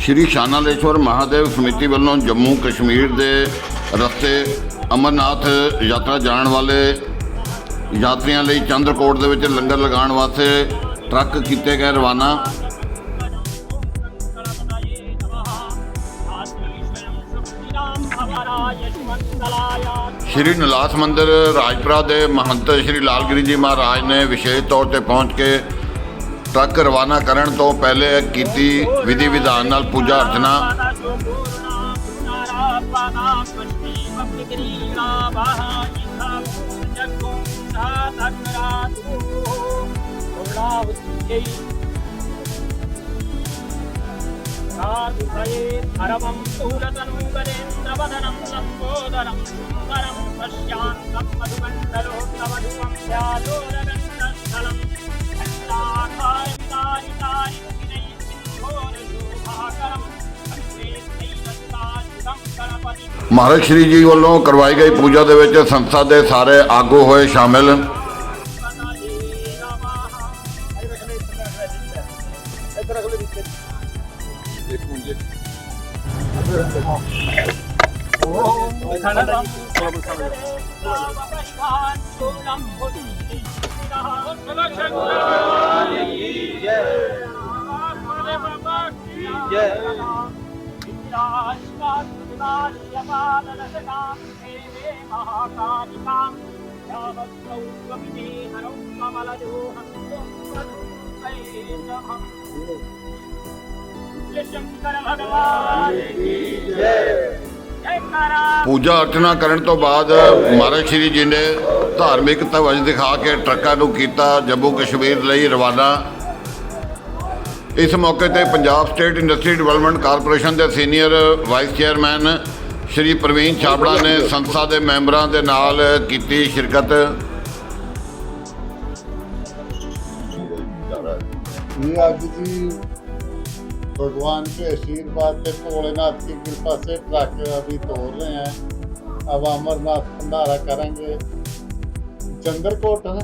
ਸ਼੍ਰੀ ਸ਼ਾਨਾਲੇਸ਼ਵਰ ਮਹਾਦੇਵ ਸਮਿਤੀ ਵੱਲੋਂ ਜੰਮੂ ਕਸ਼ਮੀਰ ਦੇ ਰਸਤੇ ਅਮਰਨਾਥ ਯਾਤਰਾ ਜਾਣ ਵਾਲੇ ਯਾਤਰੀਆਂ ਲਈ ਚੰਦਰਕੋਟ ਦੇ ਵਿੱਚ ਲੰਗਰ ਲਗਾਉਣ ਵਾਸਤੇ ਟਰੱਕ ਕੀਤੇ ਗਏ ਰਵਾਨਾ। ਸ਼੍ਰੀ ਨਿਲਾਸ ਮੰਦਿਰ ਰਾਜਪੁਰਾ ਦੇ ਮਹੰਤ ਸ਼੍ਰੀ ਲਾਲਗਿਰੀ ਜੀ ਮਹਾਰਾਜ ਨੇ ਵਿਸ਼ੇਸ਼ ਤੌਰ ਤੇ ਪਹੁੰਚ ਕੇ ਟਰੱਕ ਰਵਾਨਾ ਕਰਨ ਤੋਂ ਪਹਿਲੇ ਕੀਤੀ ਵਿਧੀ ਵਿਧਾਨ ਨਾਲ ਪੂਜਾ ਅਰਚਨਾ அரவம் சூரதனூகரேந்திரவதனம் சம்போதரம் சுந்தரம் பஷ்யாந்தம் மதுமண்டலோத்தமதுவம் யாதோரகன் ਮਹਾਰਾਜ ਸ਼੍ਰੀ ਜੀ ਵੱਲੋਂ ਕਰਵਾਈ ਗਈ ਪੂਜਾ ਦੇ ਵਿੱਚ ਸੰਸਥਾ ਦੇ ਸਾਰੇ ਆਗੂ ਹੋਏ ਸ਼ਾਮਿਲ। पतये नमः शंकर भगवान की जय जयकारा ਪੂਜਾ ਅਰਚਨਾ ਕਰਨ ਤੋਂ ਬਾਅਦ ਮਹਾਰਾਜ ਸ਼੍ਰੀ ਜੀ ਨੇ ਧਾਰਮਿਕ ਧਵਜ ਦਿਖਾ ਕੇ ਟਰੱਕਾਂ ਨੂੰ ਕੀਤਾ ਜੰਮੂ ਕਸ਼ਮੀਰ ਲਈ ਰਵਾਨਾ ਇਸ ਮੌਕੇ ਤੇ Punjab state industry development corporation ਦੇ senior vice chairman Shri Praveen Chhabra ਨੇ ਸੰਸਥਾ ਦੇ ਮੈਂਬਰਾਂ ਦੇ ਨਾਲ ਕੀਤੀ ਸ਼ਿਰਕਤ ये आज जी भगवान के आशीर्वाद से भोलेनाथ की कृपा से ट्रक अभी तोड़ रहे हैं अब अमरनाथ भंडारा करेंगे चंद्रकोट है ना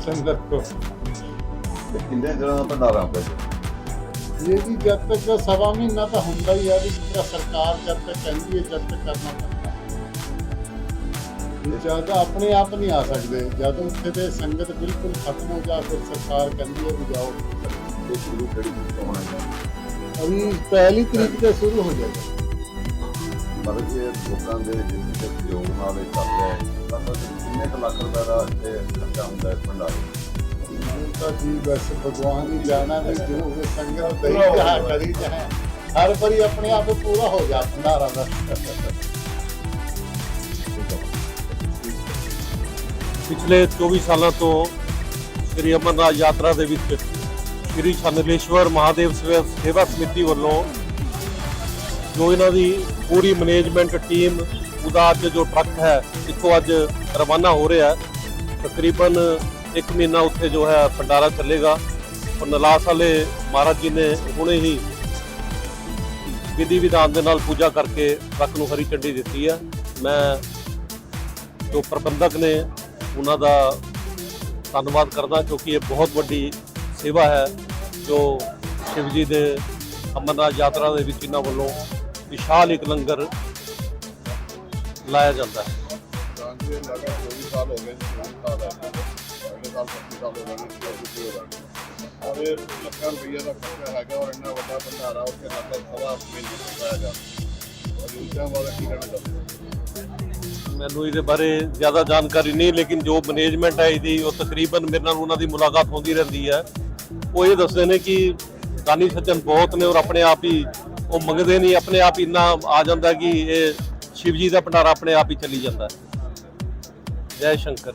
चंद्रकोट ਕਿੰਨੇ ਦਿਨਾਂ ਦਾ ਇਹਦੀ ਜਦ ਤੱਕ ਸਵਾ ਮਹੀਨਾ ਤਾਂ ਹੁੰਦਾ ਹੀ ਆ ਵੀ ਜਿਹੜਾ ਸਰਕਾਰ ਜਦ ਤੱਕ ਕਹਿੰਦੀ ਹੈ ਜਦ ਤੱਕ ਕਰਨਾ ਪੈਂਦਾ। ਇਹ ਜਦ ਆਪਣੇ ਆਪ ਨਹੀਂ ਆ ਸਕਦੇ। ਜਦ ਉੱਥੇ ਦੇ ਸੰਗਤ ਬਿਲਕੁਲ ਖਤਮ ਹੋ ਜਾ ਫਿਰ ਸਰਕਾਰ ਕਹਿੰਦੀ ਹੈ ਜਾਓ। ਇਹ ਸ਼ੁਰੂ ਕਰੀ ਹੋਣਾ ਚਾਹੀਦਾ ਅਭੀ ਪਹਿਲੀ ਤਰੀਕ ਤੇ ਸ਼ੁਰੂ ਹੋ ਜਾਏਗਾ। ਮਤਲਬ ਲੋਕਾਂ ਦੇ ਜਿੰਨੇ ਸਹਿਯੋਗ ਨਾਲ ਇਹ ਚੱਲ ਰਿਹਾ ਹੈ ਤਾਂ ਕਿੰਨੇ ਲੱਖ ਰੁਪਏ ਦਾ ਇਹ ਖਰਚਾ ਹੁੰਦਾ ਹੈ ਭੰਡਾਰੇ? ਤਾਂ ਜੀ ਬਸ ਭਗਵਾਨ ਹੀ ਜਾਣਾ ਵੀ ਜੋ ਹੋਵੇ ਸੰਗਤ ਦਈ ਕਹਾ ਕਰੀ ਜਾਏ। ਹਰ ਵਾਰੀ ਆਪਣੇ ਆਪ ਪੂਰਾ ਹੋ ਜਾ ਭੰਡਾਰਾ ਦਾ। ਪਿਛਲੇ 24 ਸਾਲਾਂ ਤੋਂ ਸ੍ਰੀ ਅਮਰਨਾਥ ਯਾਤਰਾ ਦੇ ਵਿੱਚ ਸ੍ਰੀ ਛੰਨਲੇਸ਼ਵਰ ਮਹਾਦੇਵ ਸੇਵਾ ਸਮਿਤੀ ਵੱਲੋਂ ਜੋ ਇਹਨਾਂ ਦੀ ਪੂਰੀ ਮੈਨੇਜਮੈਂਟ ਟੀਮ ਉਹਦਾ ਅੱਜ ਜੋ ਟਰੱਕ ਹੈ ਇੱਥੋਂ ਅੱਜ ਰਵਾਨਾ ਹੋ ਰਿਹਾ ਤਕਰੀਬਨ ਇੱਕ ਮਹੀਨਾ ਉੱਥੇ ਜੋ ਹੈ ਭੰਡਾਰਾ ਚੱਲੇਗਾ। ਔਰ ਨਲਾਸ ਵਾਲੇ ਮਹਾਰਾਜ ਜੀ ਨੇ ਹੁਣੇ ਹੀ ਵਿਧੀ ਵਿਧਾਨ ਦੇ ਨਾਲ ਪੂਜਾ ਕਰਕੇ ਟਰੱਕ ਨੂੰ ਹਰੀ ਚੰਡੀ ਦਿੱਤੀ ਹੈ। ਮੈਂ ਜੋ ਪ੍ਰਬੰਧਕ ਨੇ ਉਹਨਾਂ ਦਾ ਧੰਨਵਾਦ ਕਰਦਾ, ਕਿਉਂਕਿ ਇਹ ਬਹੁਤ ਵੱਡੀ ਸੇਵਾ ਹੈ, ਜੋ ਸ਼ਿਵ ਜੀ ਦੇ ਅਮਰਨਾਥ ਯਾਤਰਾ ਦੇ ਵਿੱਚ ਇਹਨਾਂ ਵੱਲੋਂ ਵਿਸ਼ਾਲ ਇੱਕ ਲੰਗਰ ਲਾਇਆ ਜਾਂਦਾ ਹੈ। 24 ਸਾਲ ਹੋ ਗਏ। ਸਾਲ 25 ਸਾਲ ਹੋ ਗਏ ਨੇ ਹੋ ਗਏ ਔਰ ਇਹ ਲੱਖਾਂ ਰੁਪਈਆ ਦਾ ਖਰਚਾ ਹੈਗਾ ਔਰ ਇੰਨਾ ਵੱਡਾ ਭੰਡਾਰਾ ਉੱਥੇ ਲੱਗਦਾ ਸਵਾ ਮਹੀਨੇ ਚੁਕਾਇਆ ਔਰ ਉਲਟਿਆਂ ਵਾਲਾ ਕੀ ਕਹਿਣਾ ਚਾਹੁੰਦੇ ਮੈਨੂੰ ਇਹਦੇ ਬਾਰੇ ਜ਼ਿਆਦਾ ਜਾਣਕਾਰੀ ਨਹੀਂ, ਲੇਕਿਨ ਜੋ ਮੈਨੇਜਮੈਂਟ ਹੈ ਇਹਦੀ, ਉਹ ਤਕਰੀਬਨ ਮੇਰੇ ਨਾਲ ਉਹਨਾਂ ਦੀ ਮੁਲਾਕਾਤ ਹੁੰਦੀ ਰਹਿੰਦੀ ਹੈ। ਉਹ ਇਹ ਦੱਸਦੇ ਨੇ ਕਿ ਦਾਨੀ ਸੱਜਣ ਬਹੁਤ ਨੇ ਔਰ ਆਪਣੇ ਆਪ ਹੀ ਉਹ ਮੰਗਦੇ ਨਹੀਂ, ਆਪਣੇ ਆਪ ਹੀ ਇੰਨਾ ਆ ਜਾਂਦਾ ਕਿ ਇਹ ਸ਼ਿਵਜੀ ਦਾ ਭੰਡਾਰਾ ਆਪਣੇ ਆਪ ਹੀ ਚੱਲੀ ਜਾਂਦਾ। ਜੈ ਸ਼ੰਕਰ।